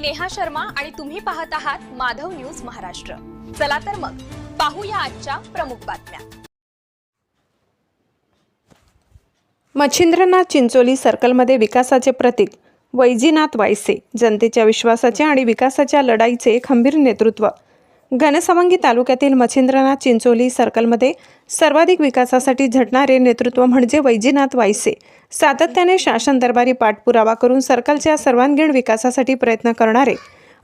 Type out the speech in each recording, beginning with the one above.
मी नेहा शर्मा आणि तुम्ही पाहत आहात माधव न्यूज महाराष्ट्र. चला तर मग पाहूया आजच्या प्रमुख बातम्या. मच्छिंद्रनाथ चिंचोली सर्कलमध्ये विकासाचे प्रतीक वैजीनाथ वायसे जनतेच्या विश्वासाचे आणि विकासाच्या लढाईचे खंबीर नेतृत्व घनसावंगी तालुक्यातील मच्छिंद्रनाथ चिंचोली सर्कलमध्ये सर्वाधिक विकासासाठी झटणारे नेतृत्व म्हणजे वैजीनाथ वायसे सातत्याने शासन दरबारी पाठपुरावा करून सर्कलच्या सर्वांगीण विकासासाठी प्रयत्न करणारे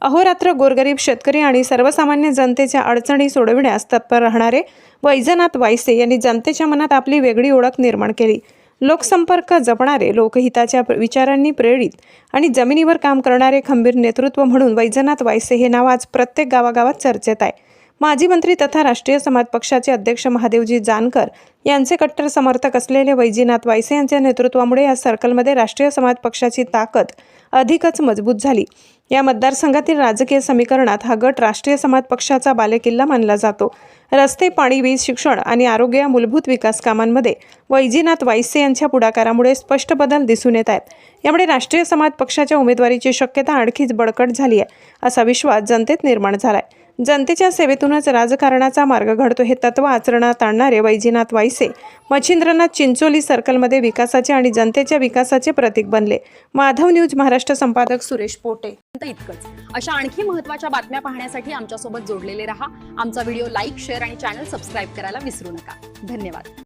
अहोरात्र गोरगरीब शेतकरी आणि सर्वसामान्य जनतेच्या अडचणी सोडविण्यास तत्पर राहणारे वैजनाथ वायसे यांनी जनतेच्या मनात आपली वेगळी ओळख निर्माण केली. लोकसंपर्क जपणारे लोकहिताच्या विचारांनी प्रेरित आणि जमिनीवर काम करणारे खंबीर नेतृत्व म्हणून वैजनाथ वायसे हे नाव आज प्रत्येक गावागावात चर्चेत आहे. माजी मंत्री तथा राष्ट्रीय समाज पक्षाचे अध्यक्ष महादेवजी जानकर यांचे कट्टर समर्थक असलेले वैजीनाथ वायसे यांच्या नेतृत्वामुळे या सर्कलमध्ये राष्ट्रीय समाज पक्षाची ताकद अधिकच मजबूत झाली. या मतदारसंघातील राजकीय समीकरणात हा गट राष्ट्रीय समाज पक्षाचा बालेकिल्ला मानला जातो. रस्ते पाणी वीज शिक्षण आणि आरोग्य या मूलभूत विकास कामांमध्ये वैजीनाथ वायसे यांच्या पुढाकारामुळे स्पष्ट बदल दिसून येत आहेत. यामुळे राष्ट्रीय समाज पक्षाच्या उमेदवारीची शक्यता आणखीच बळकट झाली आहे असा विश्वास जनतेत निर्माण झाला आहे जनतेच्या सेवेतूनच राजकारणाचा मार्ग घडतो हे तत्व आचरणात आणणारे वैजीनाथ वाईसे मच्छिंद्रनाथ चिंचोली सर्कलमध्ये विकासाचे आणि जनतेच्या विकासाचे प्रतीक बनले. माधव न्यूज महाराष्ट्र संपादक सुरेश पोटे. इतकंच. अशा आणखी महत्त्वाच्या बातम्या पाहण्यासाठी आमच्यासोबत जोडलेले रहा. आमचा व्हिडिओ लाईक शेअर आणि चॅनल सबस्क्राईब करायला विसरू नका. धन्यवाद.